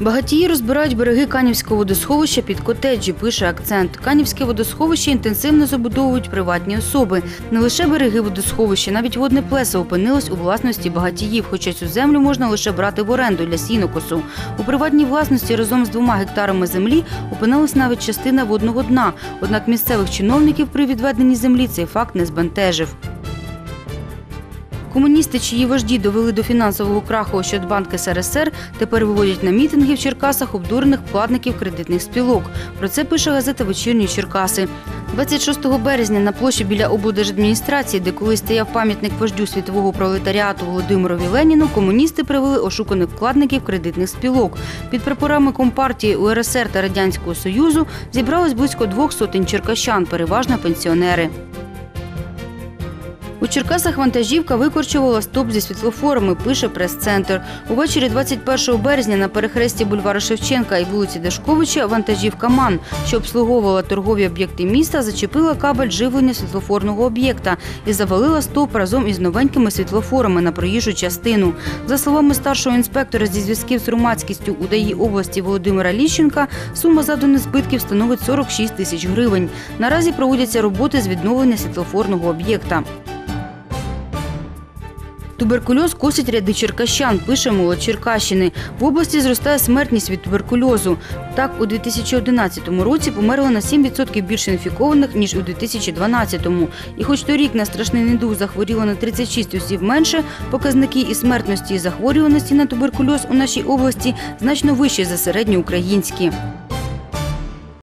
Багатії розбирають береги Канівського водосховища під котеджі, пише акцент. Канівське водосховище інтенсивно забудовують приватні особи. Не лише береги водосховища, навіть водне плесо опинилось у власності багатіїв, хоча цю землю можна лише брати в оренду для сінокосу. У приватній власності разом з двома гектарами землі опинилась навіть частина водного дна. Однак місцевих чиновників при відведенні землі цей факт не збентежив. Комуністи, чиї вожді довели до фінансового краху Ощадбанк СРСР, тепер виводять на мітинги в Черкасах обдурених вкладників кредитних спілок. Про це пише газета Вечірні Черкаси. 26 березня на площі біля облдержадміністрації, де колись стояв пам'ятник вождю світового пролетаріату Володимирові Леніну, комуністи привели ошуканих вкладників кредитних спілок. Під прапорами Компартії УРСР та Радянського Союзу зібралось близько двох сотень черкащан, переважно пенсіонери. У Черкасах вантажівка викорчувала стоп зі світлофорами, пише прес-центр. Увечері 21 березня на перехресті бульвара Шевченка і вулиці Дашковича вантажівка МАН, що обслуговувала торгові об'єкти міста, зачепила кабель живлення світлофорного об'єкта і завалила стовп разом із новенькими світлофорами на проїжджу частину. За словами старшого інспектора зі зв'язків з громадськістю УДАІ області Володимира Ліщенка, сума заданих збитків становить 46 тисяч гривень. Наразі проводяться роботи з відновлення світлофорного об'єкта. Туберкульоз косить ряди черкащан, пише молодь Черкащини. В області зростає смертність від туберкульозу. Так, у 2011 році померло на 7% більше інфікованих, ніж у 2012-му. І хоч торік на страшний недуг захворіло на 36 осіб менше, показники і смертності і захворюваності на туберкульоз у нашій області значно вищі за середньоукраїнські.